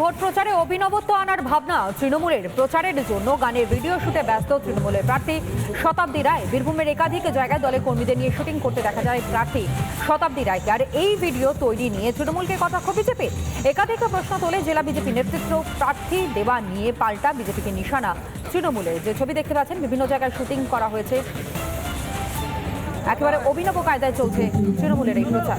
Vote প্রচারে অভিনবত্ব আনার ভাবনা তৃণমূলের। প্রচারের জন্য গানের ভিডিও শুটে ব্যস্ত তৃণমূলের প্রার্থী শতাব্দী রায়। বীরভূমের একাধিক জায়গায় দলের কর্মীদের নিয়ে শুটিং করতে দেখা যায় প্রার্থী শতাব্দী রায়কে। আর এই ভিডিও তৈরি নিয়ে তৃণমূলকে কটাক্ষ বিজেপি? একাধিক প্রশ্ন তোলে জেলা বিজেপি নেতৃত্ব প্রার্থী দেওয়া নিয়ে পাল্টা বিজেপিকে নিশানা তৃণমূলের। যে ছবি দেখতে পাচ্ছেন, বিভিন্ন জায়গায় শুটিং করা হয়েছে। একেবারে অভিনব কায়দায় চলছে তৃণমূলের এই প্রচার।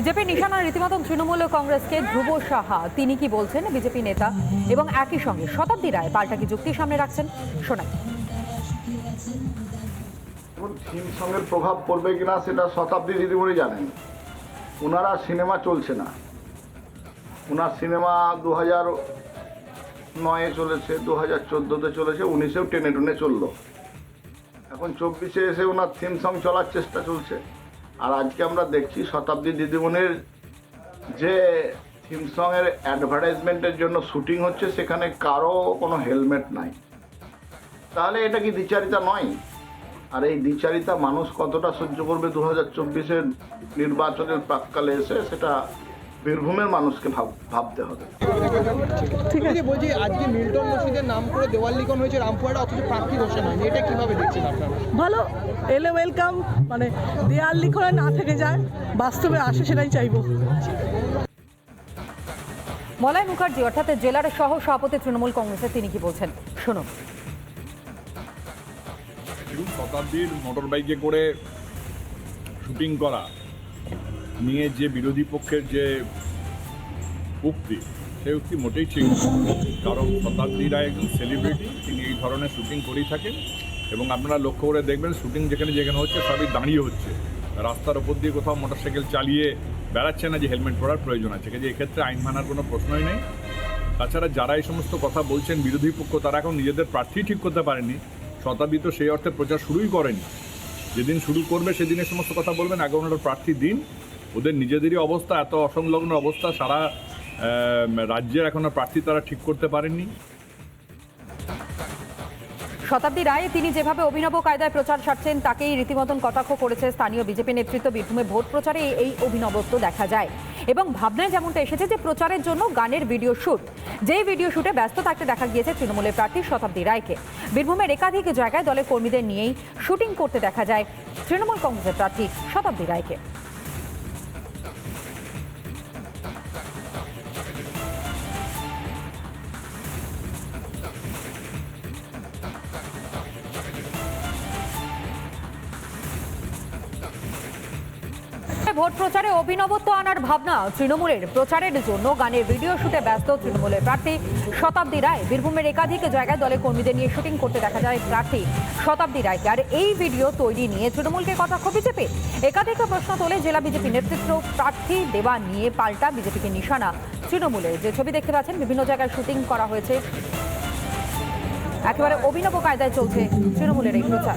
বিজেপি নিশানা রীতিমতন তৃণমূল কংগ্রেসকে ধ্রুব সাহা। তিনি কি বলছেন? বিজেপি নেতা এবং একই সঙ্গে শতাব্দী রায় পাল্টা কি যুক্তি সামনে রাখছেন? শোনাই থিম প্রভাব পড়বে কিনা সেটা শতাব্দী দিদিমণি জানেন। ওনারা সিনেমা চলছে না। ওনার সিনেমা দু হাজার নয়ে চলেছে দু হাজার চোদ্দোতে চলেছে, উনিশেও টেনে টুনে চলল। এখন চব্বিশে এসে ওনার থিম সং চলার চেষ্টা চলছে। আর আজকে আমরা দেখছি শতাব্দী দিদিমণির যে থিম সঙের অ্যাডভার্টাইজমেন্টের জন্য শুটিং হচ্ছে, সেখানে কারও কোনো হেলমেট নাই। তাহলে এটা কি দ্বিচারিতা নয়? আর এই দ্বিচারিতা মানুষ কতটা সহ্য করবে দু হাজার চব্বিশের নির্বাচনের প্রাককালে এসে, সেটা বীরভূমের মানুষকে ভাব ভাবতে হবে। ঠিক আছে। বলছি আজকে মিল্টন মসজিদের নাম করে দেওয়াল লিখন হয়েছে রামপুরহাটে অথচ প্রার্থী ঘোষণা হয়নি এটা কীভাবে দেখছেন আপনারা? ভালো এলে ওয়েলকাম মানে দেয়াল লিখনে না থেকে যায় বাস্তবে আসে সেটাই চাইব। মলয় মুখার্জি অর্থাৎ জেলার সহ সভাপতি তৃণমূল কংগ্রেসের তিনি কি বলছেন? শুনুন। শতাব্দীর মোটর বাইকে করে শুটিং করা নিয়ে যে বিরোধী পক্ষের যে উক্তি, সেই উক্তি মোটেই ঠিক কারণ শতাব্দী রায় একজন সেলিব্রিটি তিনি এই ধরনের শুটিং করেই থাকেন। এবং আপনারা লক্ষ্য করে দেখবেন শুটিং যেখানে যেখানে হচ্ছে, সবই দাঁড়িয়ে হচ্ছে। রাস্তার ওপর দিয়ে কোথাও মোটরসাইকেল চালিয়ে বেড়াচ্ছে না যে হেলমেট পরার প্রয়োজন আছে। কাজে এক্ষেত্রে আইন মানার কোনো প্রশ্নই নেই। তাছাড়া যারা এই সমস্ত কথা বলছেন, বিরোধী পক্ষ, তারা এখন নিজেদের প্রার্থী ঠিক করতে পারেনি। শতাব্দী তো সেই অর্থে প্রচার শুরুই করেনি। যেদিন শুরু করবে, সেদিন সমস্ত কথা বলবেন। আগে ওনারা প্রার্থী দিন। ওদের নিজেদেরই অবস্থা, এত অসংলগ্ন অবস্থা সারা রাজ্যের এখনও প্রার্থী তারা ঠিক করতে পারেননি। শতাব্দী রায় তিনি যেভাবে অভিনব কায়দায় প্রচার সারছেন, তাকেই রীতিমতন কটাক্ষ করেছে স্থানীয় বিজেপি নেতৃত্ব বীরভূমে ভোট প্রচারে এই অভিনবত্ব দেখা যায়। এবং ভাবনায় যেমনটা এসেছে যে প্রচারের জন্য গানের ভিডিও শুট যেই ভিডিও শুটে ব্যস্ত থাকতে দেখা গিয়েছে তৃণমূলের প্রার্থী শতাব্দী রায়কে। বীরভূমের একাধিক জায়গায় দলের কর্মীদের নিয়েই শুটিং করতে দেখা যায় তৃণমূল কংগ্রেসের প্রার্থী শতাব্দী রায়কে। Yeah. ভোট প্রচারে অভিনবত্ব আনার ভাবনা তৃণমূলের। প্রচারের জন্য গানের ভিডিও শুটে ব্যস্ত তৃণমূলের প্রার্থী শতাব্দী রায়। বীরভূমের একাধিক জায়গায় দলের কর্মীদের নিয়ে শুটিং করতে দেখা যায় প্রার্থী শতাব্দী রায়কে। আর এই ভিডিও তৈরি নিয়ে তৃণমূলকে কথা কটাক্ষ বিজেপি একাধিক প্রশ্ন তোলে জেলা বিজেপি নেতৃত্ব প্রার্থী দেওয়া নিয়ে পাল্টা বিজেপিকে নিশানা তৃণমূলের। যে ছবি দেখতে পাচ্ছেন, বিভিন্ন জায়গায় শুটিং করা হয়েছে। একেবারে অভিনব কায়দায় চলছে তৃণমূলের এই প্রচার।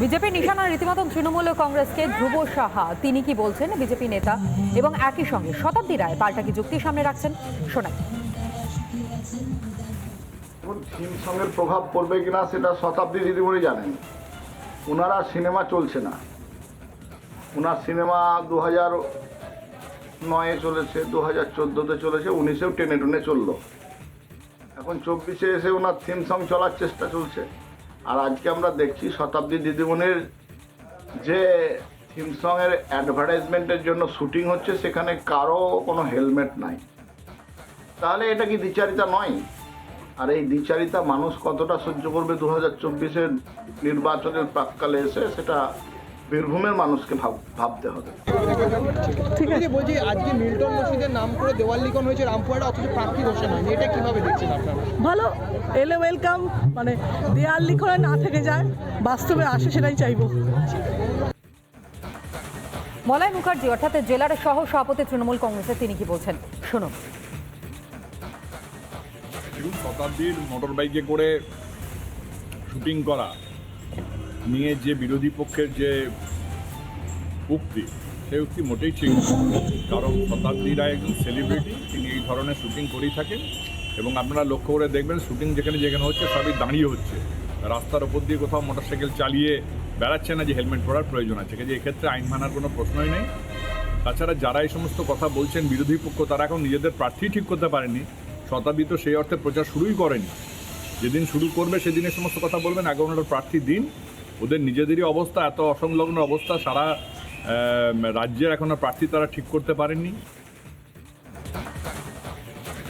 বিজেপি নিশানা রীতিমতন তৃণমূল কংগ্রেসকে ধ্রুব সাহা। তিনি কি বলছেন? বিজেপি নেতা এবং একই সঙ্গে শতাব্দী রায় পাল্টা কি যুক্তি সামনে রাখছেন? শোনাই সঙ্গের প্রভাব পড়বে কিনা সেটা শতাব্দী দিদিমণি জানেন। ওনারা সিনেমা চলছে না। ওনার সিনেমা দু হাজার নয়ে চলেছে দু হাজার চোদ্দোতে চলেছে, উনিশেও টেনে টুনে চলল। এখন চব্বিশে এসে ওনার থিম সং চলার চেষ্টা চলছে। আর আজকে আমরা দেখছি শতাব্দী দিদিমণির যে থিম সঙের অ্যাডভার্টাইজমেন্টের জন্য শুটিং হচ্ছে, সেখানে কারও কোনো হেলমেট নাই। তাহলে এটা কি দ্বিচারিতা নয়? আর এই দ্বিচারিতা মানুষ কতটা সহ্য করবে দু হাজার চব্বিশের নির্বাচনের প্রাককালে এসে, সেটা বীরভূমের মানুষকে ভাব ভাবতে হবে। ঠিক আছে। বলছি আজকে মিল্টন মসজিদের নাম করে দেওয়াল লিখন হয়েছে রামপুরহাটে অথচ প্রার্থী ঘোষণা হয়নি এটা কীভাবে দেখছেন আপনারা? ভালো এলে ওয়েলকাম মানে দেয়াল লিখনে না থেকে যায় বাস্তবে আসে সেটাই চাইব। মলয় মুখার্জি অর্থাৎ জেলার সহ সভাপতি তৃণমূল কংগ্রেসের তিনি কি বলছেন? শুনুন। শতাব্দীর মোটর বাইকে করে শুটিং করা নিয়ে যে বিরোধী পক্ষের যে উক্তি, সেই উক্তি মোটেই ঠিক কারণ শতাব্দী রায় একজন সেলিব্রিটি তিনি এই ধরনের শুটিং করেই থাকেন। এবং আপনারা লক্ষ্য করে দেখবেন শুটিং যেখানে যেখানে হচ্ছে, সবই দাঁড়িয়ে হচ্ছে। রাস্তার ওপর দিয়ে কোথাও মোটরসাইকেল চালিয়ে বেড়াচ্ছে না যে হেলমেট পরার প্রয়োজন আছে। কাজে এক্ষেত্রে আইন মানার কোনো প্রশ্নই নেই। তাছাড়া যারা এই সমস্ত কথা বলছেন, বিরোধী পক্ষ, তারা এখন নিজেদের প্রার্থী ঠিক করতে পারেনি। শতাব্দী তো সেই অর্থে প্রচার শুরুই করেনি। যেদিন শুরু করবে সেদিন এই সমস্ত কথা বলবেন। আগে ওনারা প্রার্থী দিন। ওদের নিজেদেরই অবস্থা, এত অসংলগ্ন অবস্থা সারা রাজ্যের এখনও প্রার্থী তারা ঠিক করতে পারেননি।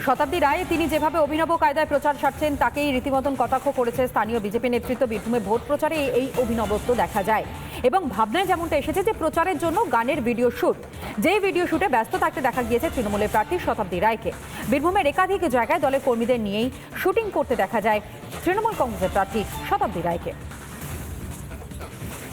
শতাব্দী রায় তিনি যেভাবে অভিনব কায়দায় প্রচার সারছেন, তাকেই রীতিমতন কটাক্ষ করেছে স্থানীয় বিজেপি নেতৃত্ব বীরভূমে ভোট প্রচারে এই অভিনবত্ব দেখা যায়। এবং ভাবনায় যেমনটা এসেছে যে প্রচারের জন্য গানের ভিডিও শুট যেই ভিডিও শুটে ব্যস্ত থাকতে দেখা গিয়েছে তৃণমূলের প্রার্থী শতাব্দী রায়কে। বীরভূমের একাধিক জায়গায় দলের কর্মীদের নিয়েই শুটিং করতে দেখা যায় তৃণমূল কংগ্রেসের প্রার্থী শতাব্দী রায়কে। Yeah.